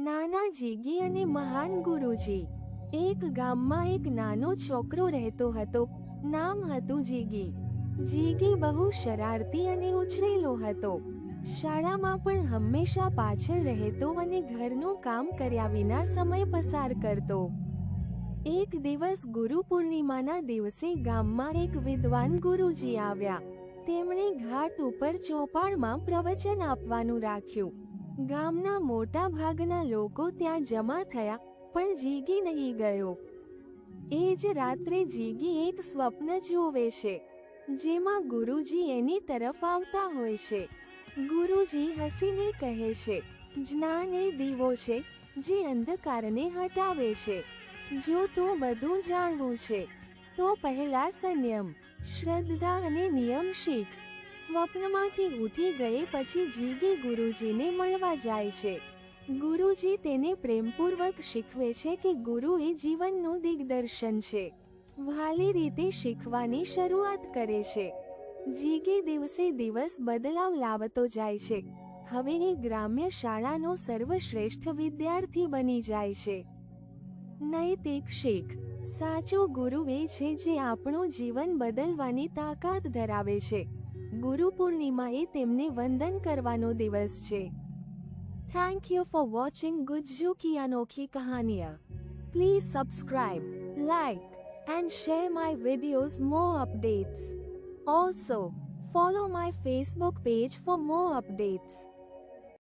નાના જીગી અને મહાન ગુરુજી. એક ગામમાં એક નાનો છોકરો રહેતો હતો. નામ હતું જીગી. જીગી બહુ શરારતી અને ઉછરેલો હતો. શાળામાં પણ હંમેશા પાછળ રહેતો અને ઘરનું કામ કર્યા વિના સમય પસાર કરતો. એક દિવસ ગુરુ પૂર્ણિમાના દિવસે ગામમાં એક વિદ્વાન ગુરુજી આવ્યા. તેમણે ઘાટ ઉપર ચોપાળમાં પ્રવચન આપવાનું રાખ્યું. ગામના મોટા ભાગના લોકો ત્યાં જમા થયા, પણ જીગી નહીં ગયો. એ જ રાત્રે જીગી એક સ્વપ્ન જોવે છે, જેમાં ગુરુજી એની તરફ આવતા હોય છે. ગુરુજી હસીને કહે છે, જ્ઞાન એ દીવો છે, જે અંધકારને હટાવે છે. જો તો બધું જાણવું છે, તો પહેલા સંયમ, શ્રદ્ધા અને નિયમ શીખ. સ્વપ્નમાંથી ઉઠી ગયે પછી જીગી ગુરુજીને મળવા જાય છે. ગુરુજી તેને પ્રેમપૂર્વક શીખવે છે કે ગુરુ એ જીવનનું દિગ્દર્શન છે. વાલી રીતે શીખવાની શરૂઆત કરે છે. જીગી દિવસે દિવસ બદલાવ લાવતો જાય છે. હવે એ ગ્રામ્ય શાળાનો સર્વશ્રેષ્ઠ વિદ્યાર્થી બની જાય છે. નૈતિક શીખ. સાચો ગુરુ એ છે જે આપણું જીવન બદલવાની તાકાત ધરાવે છે. ગુરુ પૂર્ણિમા એ તેમને વંદન કરવાનો દિવસ છે thank you for watching Gujju કી અનોખી કહાનિયા please subscribe like and share my videos more updates. Also, follow my Facebook page for more updates.